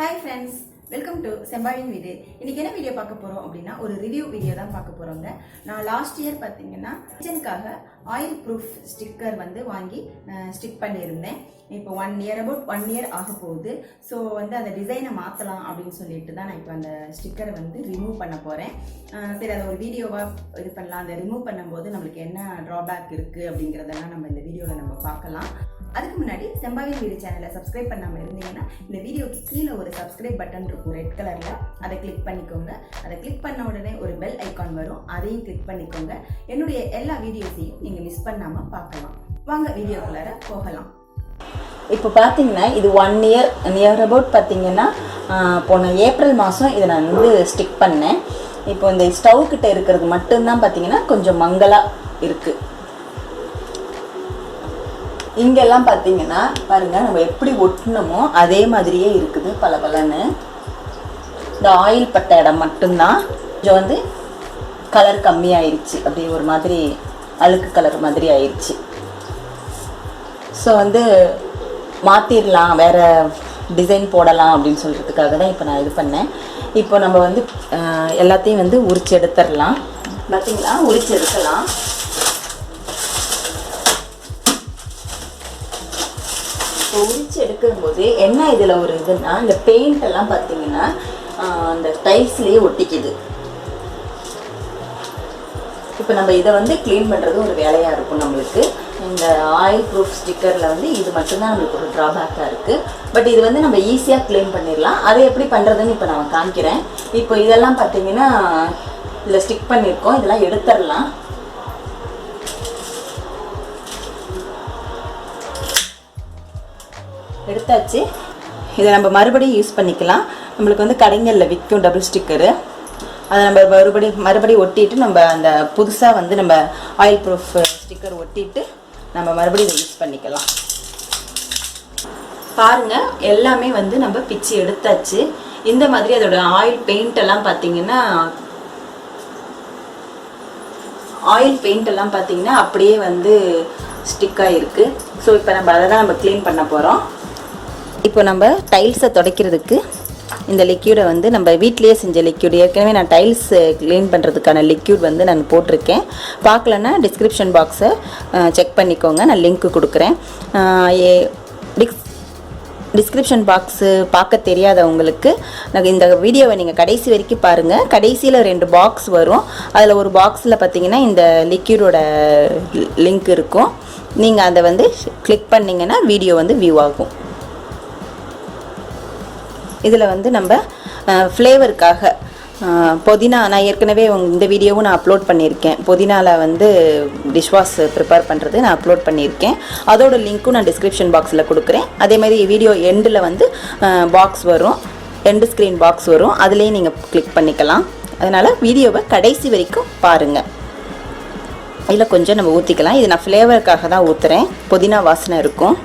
Hi friends welcome to செம்பாழின் வீடு இன்னைக்கு என்ன வீடியோ பார்க்க போறோம் அப்படின்னா ஒரு ரிவ்யூ வீடியோ தான் பார்க்க போறோங்க. நான் லாஸ்ட் இயர் பார்த்தீங்கன்னா கிச்சனுக்காக ஆயில் ப்ரூஃப் ஸ்டிக்கர் வந்து வாங்கி ஸ்டிக் பண்ணியிருந்தேன். இப்போ one year about one year ஆக போகுது. ஸோ வந்து அந்த டிசைனை மாற்றலாம் அப்படின்னு சொல்லிட்டு தான் நான் இப்போ அந்த ஸ்டிக்கரை வந்து ரிமூவ் பண்ண போகிறேன் சரி அதை ஒரு வீடியோவாக இது பண்ணலாம். அதை ரிமூவ் பண்ணும்போது நம்மளுக்கு என்ன ட்ராபேக் இருக்குது அப்படிங்கிறதெல்லாம் நம்ம இந்த வீடியோவில் நம்ம பார்க்கலாம். அதுக்கு முன்னாடி செம்பாவின் வீடு சேனலை சப்ஸ்கிரைப் பண்ணாமல் இருந்தீங்கன்னா இந்த வீடியோக்கு கீழே ஒரு சப்ஸ்கிரைப் பட்டன் இருக்கும் ரெட் கலரில் அதை கிளிக் பண்ணிக்கோங்க. அதை கிளிக் பண்ண உடனே ஒரு பெல் ஐக்கான் வரும். அதையும் கிளிக் பண்ணிக்கோங்க. என்னுடைய எல்லா வீடியோஸையும் நீங்கள் மிஸ் பண்ணாமல் பார்க்கலாம். வாங்க வீடியோக்குள்ளார போகலாம். இப்போ பார்த்தீங்கன்னா இது ஒன் இயர் நியர் அபவுட் பார்த்தீங்கன்னா போன ஏப்ரல் மாதம் இதை நான் வந்து ஸ்டிக் பண்ணேன். இப்போ இந்த ஸ்டவ் கிட்ட இருக்கிறது மட்டும்தான் பார்த்தீங்கன்னா கொஞ்சம் மங்கலாக இருக்குது இங்கெல்லாம் பார்த்தீங்கன்னா பாருங்கள் நம்ம எப்படி ஒட்டினமோ அதே மாதிரியே இருக்குது பல இந்த ஆயில் பட்ட இடம் மட்டும்தான். கொஞ்சம் வந்து கலர் கம்மியாயிருச்சு. அப்படி ஒரு மாதிரி அழுக்கு கலர் மாதிரி ஆயிடுச்சு ஸோ வந்து மாற்றிடலாம் வேறு டிசைன் போடலாம் அப்படின்னு சொல்கிறதுக்காக தான் இப்போ நான் இது பண்ணேன். இப்போ நம்ம வந்து எல்லாத்தையும் வந்து உரிச்சு எடுத்துடலாம். பார்த்தீங்களா உரிச்சு எடுக்கலாம். இப்போ உரிச்சு எடுக்கும்போது என்ன இதில் ஒரு இதுன்னா இந்த பெயிண்ட் எல்லாம் பார்த்தீங்கன்னா அந்த டைல்ஸ்லேயே ஒட்டிக்குது. இப்போ நம்ம இதை வந்து க்ளீன் பண்ணுறது ஒரு வேலையாக இருக்கும் நம்மளுக்கு. இந்த ஆயில் ப்ரூஃப் ஸ்டிக்கரில் வந்து இது மட்டும்தான் நம்மளுக்கு ஒரு ட்ராபேக்காக இருக்குது பட் இது வந்து நம்ம ஈஸியாக க்ளீன் பண்ணிடலாம். அதை எப்படி பண்ணுறதுன்னு இப்போ நான் காமிக்கிறேன். இப்போ இதெல்லாம் பார்த்தீங்கன்னா இதில் ஸ்டிக் பண்ணியிருக்கோம். இதெல்லாம் எடுத்துடலாம். எடுத்தாச்சு. இதை நம்ம மறுபடியும் யூஸ் பண்ணிக்கலாம். நம்மளுக்கு வந்து கடைங்களில் விற்கும் டபுள் ஸ்டிக்கரு அதை நம்ம மறுபடியும் மறுபடியும் ஒட்டிட்டு நம்ம அந்த புதுசாக வந்து நம்ம ஆயில் ப்ரூஃப் ஸ்டிக்கர் ஒட்டிட்டு நம்ம மறுபடியும் இதை யூஸ் பண்ணிக்கலாம். பாருங்கள் எல்லாமே வந்து நம்ம பிச்சு எடுத்தாச்சு. இந்த மாதிரி அதோட ஆயில் பெயிண்ட் எல்லாம் பார்த்தீங்கன்னா ஆயில் பெயிண்ட் எல்லாம் பார்த்தீங்கன்னா அப்படியே வந்து ஸ்டிக்காக இருக்குது ஸோ இப்போ நம்ம அதை தான் நம்ம க்ளீன் பண்ண போகிறோம் இப்போ நம்ம டைல்ஸை துடைக்கிறதுக்கு இந்த லிக்யூடை வந்து நம்ம வீட்லேயே செஞ்ச லிக்யூட் ஏற்கனவே நான் டைல்ஸ் க்ளீன் பண்ணுறதுக்கான லிக்யூட் வந்து நான் போட்டிருக்கேன். பார்க்கலன்னா டிஸ்கிரிப்ஷன் பாக்ஸை செக் பண்ணிக்கோங்க. நான் லிங்க்கு கொடுக்குறேன். ஏ- டிஸ் டிஸ்கிரிப்ஷன் பாக்ஸு பார்க்க தெரியாதவங்களுக்கு நான் இந்த வீடியோவை நீங்கள் கடைசி வரைக்கும் பாருங்கள் கடைசியில் ரெண்டு பாக்ஸ் வரும். அதில் ஒரு பாக்ஸில் பார்த்தீங்கன்னா இந்த லிக்யூடோட லிங்க் இருக்கும். நீங்கள் அதை வந்து கிளிக் பண்ணிங்கன்னா வீடியோ வந்து வியூ ஆகும். இதில் வந்து நம்ம ஃப்ளேவருக்காக புதினா நான் ஏற்கனவே இந்த வீடியோவும் நான் அப்லோட் பண்ணியிருக்கேன். புதினாவில் வந்து டிஷ்வாஷ் ப்ரிப்பேர் பண்ணுறது நான் அப்லோட் பண்ணியிருக்கேன். அதோட லிங்க்கும் நான் டிஸ்கிரிப்ஷன் பாக்ஸில் கொடுக்குறேன். அதே மாதிரி வீடியோ எண்டில் வந்து பாக்ஸ் வரும். எண்டு ஸ்க்ரீன் பாக்ஸ் வரும். அதுலேயும் நீங்கள் கிளிக் பண்ணிக்கலாம். அதனால் வீடியோவை கடைசி வரைக்கும் பாருங்கள் இதில் கொஞ்சம் நம்ம ஊற்றிக்கலாம் இது நான் ஃப்ளேவருக்காக தான் ஊற்றுறேன் புதினா வாசனை இருக்கும்.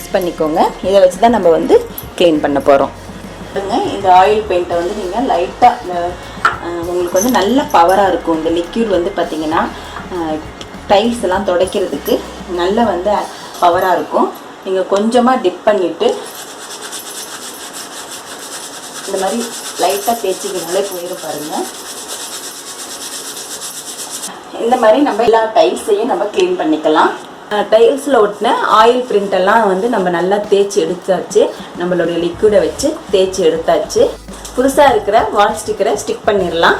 மிக்ஸ் பண்ணிக்கோங்க. இதை வச்சு தான் நம்ம வந்து க்ளீன் பண்ண போகிறோம் இந்த ஆயில் பெயிண்ட்டை வந்து நீங்கள் லைட்டாக உங்களுக்கு வந்து நல்ல பவராக இருக்கும். இந்த லிக்யூட் வந்து பார்த்தீங்கன்னா டைல்ஸ் எல்லாம் துடைக்கிறதுக்கு நல்ல வந்து பவராக இருக்கும். நீங்கள் கொஞ்சமாக டிப் பண்ணிவிட்டு இந்த மாதிரி லைட்டாக தேய்ச்சிக்கனாலே போயிடும் பாருங்கள் இந்த மாதிரி நம்ம எல்லா டைல்ஸையும் நம்ம க்ளீன் பண்ணிக்கலாம். டைல்ஸில் ஒட்டின ஆயில் பிரிண்டெல்லாம் வந்து நம்ம நல்லா தேய்ச்சி எடுத்தாச்சு. நம்மளுடைய லிக்விடை வச்சு தேய்ச்சி எடுத்தாச்சு. புதுசாக இருக்கிற வால் ஸ்டிக்கரை ஸ்டிக் பண்ணிடலாம்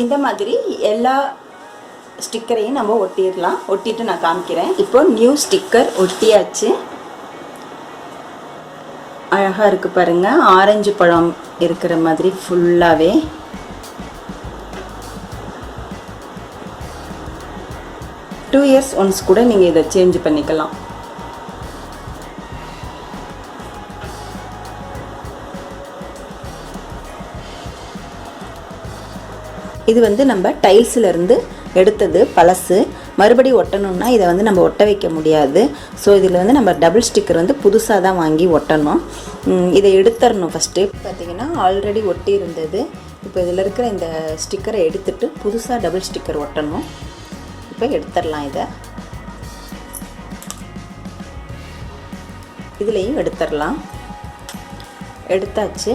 இந்த மாதிரி எல்லா ஸ்டிக்கரையும் நம்ம ஒட்டிடலாம். ஒட்டிட்டு நான் காமிக்கிறேன். இப்போ நியூ ஸ்டிக்கர் ஒட்டியாச்சு. அழகாக இருக்குது பாருங்கள் ஆரஞ்சு பழம் இருக்கிற மாதிரி ஃபுல்லாகவே டூ இயர்ஸ் ஒன்ஸ் கூட நீங்கள் இதை சேஞ்ச் பண்ணிக்கலாம். இது வந்து நம்ம டைல்ஸிலிருந்து எடுத்தது பழசு. மறுபடி ஒட்டணும்னா இதை வந்து நம்ம ஒட்ட வைக்க முடியாது. ஸோ இதில் வந்து நம்ம டபுள் ஸ்டிக்கர் வந்து புதுசாக தான் வாங்கி ஒட்டணும். இதை எடுத்துடணும் ஃபஸ்ட்டு பார்த்தீங்கன்னா ஆல்ரெடி ஒட்டி இருந்தது இப்போ இதில் இருக்கிற இந்த ஸ்டிக்கரை எடுத்துட்டு புதுசாக டபுள் ஸ்டிக்கர் ஒட்டணும். இப்போ எடுத்துடலாம் இதை. இதுலேயும் எடுத்துடலாம். எடுத்தாச்சு.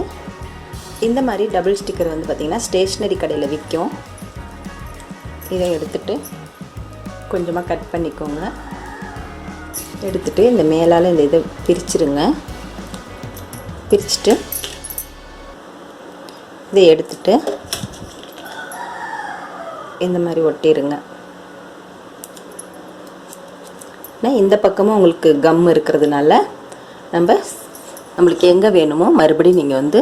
இந்த மாதிரி டபுள் ஸ்டிக்கர் வந்து பார்த்திங்கன்னா ஸ்டேஷ்னரி கடையில் விற்கும். இதை எடுத்துட்டு கொஞ்சமாக கட் பண்ணிக்கோங்க. எடுத்துட்டு இந்த மேலால் இந்த இதை பிரிச்சிருங்க. பிரிச்சுட்டு இதை எடுத்துட்டு இந்த மாதிரி ஒட்டிடுங்க ஆனால் இந்த பக்கமும் உங்களுக்கு கம் இருக்கிறதுனால நம்ம நம்மளுக்கு எங்கே வேணுமோ மறுபடியும் நீங்கள் வந்து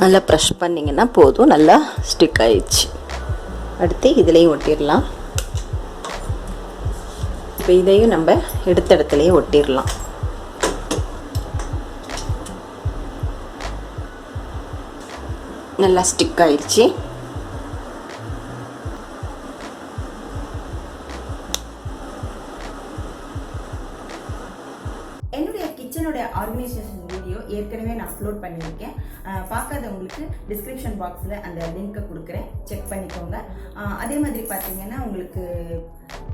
நல்லா ப்ரெஷ் பண்ணிங்கன்னா போதும் நல்லா ஸ்டிக் ஆயிடுச்சு. அடுத்து இதுலேயும் ஒட்டிடலாம். இப்போ இதையும் நம்ம எடுத்த இடத்துலையே ஒட்டிடலாம். நல்லா ஸ்டிக் ஆயிடுச்சு. கிச்சனுடைய ஆர்கனைசேஷன் வீடியோ ஏற்கனவே நான் அப்லோட் பண்ணியிருக்கேன். பார்க்காத பார்க்காதவங்களுக்கு டிஸ்கிரிப்ஷன் பாக்ஸில் அந்த லிங்க்கை கொடுக்குறேன். செக் பண்ணிக்கோங்க. அதே மாதிரி பார்த்தீங்கன்னா உங்களுக்கு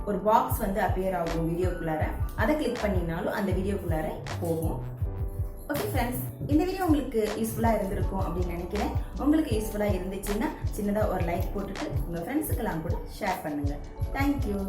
ஒரு பாக்ஸ் வந்து அப்பியர் ஆகும் வீடியோக்குள்ளார அதை கிளிக் பண்ணினாலும் அந்த வீடியோக்குள்ளார போகும். ஓகே ஃப்ரெண்ட்ஸ் இந்த வீடியோ உங்களுக்கு யூஸ்ஃபுல்லாக இருந்திருக்கும் அப்படின்னு நினைக்கிறேன். உங்களுக்கு யூஸ்ஃபுல்லாக இருந்துச்சுன்னா சின்னதாக ஒரு லைக் போட்டுட்டு உங்கள் ஃப்ரெண்ட்ஸுக்கெல்லாம் கூட ஷேர் பண்ணுங்கள் தேங்க்யூ